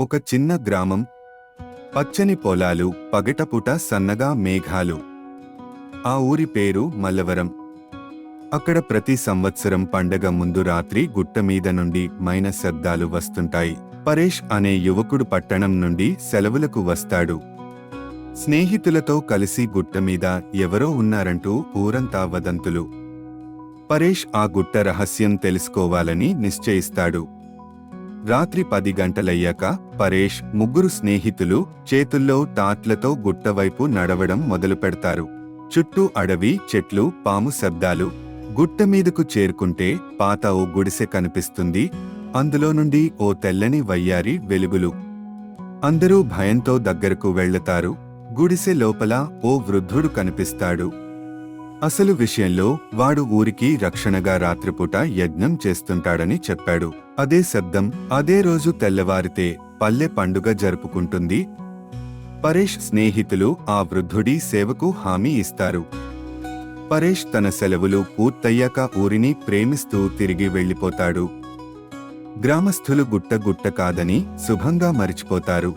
ఒక చిన్న గ్రామం. పచ్చని పొలాలు పగటపుట సన్నగా మేఘాలు. ఆ ఊరి పేరు మల్లవరం. అక్కడ ప్రతి సంవత్సరం పండగ ముందు రాత్రి గుట్ట మీద నుండి మైన శబ్దాలు వస్తుంటాయి. పరేష్ అనే యువకుడు పట్టణం నుండి సెలవులకు వస్తాడు. స్నేహితులతో కలిసి గుట్ట మీద ఎవరో ఉన్నారంటూ ఊరంతా వదంతులు. పరేష్ ఆ గుట్ట రహస్యం తెలుసుకోవాలని నిశ్చయిస్తాడు. రాత్రి పది గంటలయ్యాక పరేష్ ముగ్గురు స్నేహితులు చేతుల్లో టాట్లతో గుట్టవైపు నడవడం మొదలు పెడతారు చుట్టూ అడవి చెట్లు పాము శబ్దాలు. గుట్ట మీదకు చేరుకుంటే పాత ఓ గుడిసె కనిపిస్తుంది. అందులో నుండి ఓ తెల్లని వయ్యారి వెలుగులు. అందరూ భయంతో దగ్గరకు వెళ్ళతారు గుడిసె లోపల ఓ వృద్ధుడు కనిపిస్తాడు. అసలు విషయంలో వాడు ఊరికి రక్షణగా రాత్రిపూట యజ్ఞం చేస్తుంటాడని చెప్పాడు. అదే శబ్దం అదే రోజు తెల్లవారితే పల్లె పండుగ జరుపుకుంటుంది. పరేష్ స్నేహితులు ఆ వృద్ధుడి సేవకు హామీ ఇస్తారు. పరేష్ తన సెలవులు పూర్తయ్యాక ఊరిని ప్రేమిస్తూ తిరిగి వెళ్ళిపోతాడు. గ్రామస్థులు గుట్ట గుట్ట కాదని శుభంగా మరిచిపోతారు.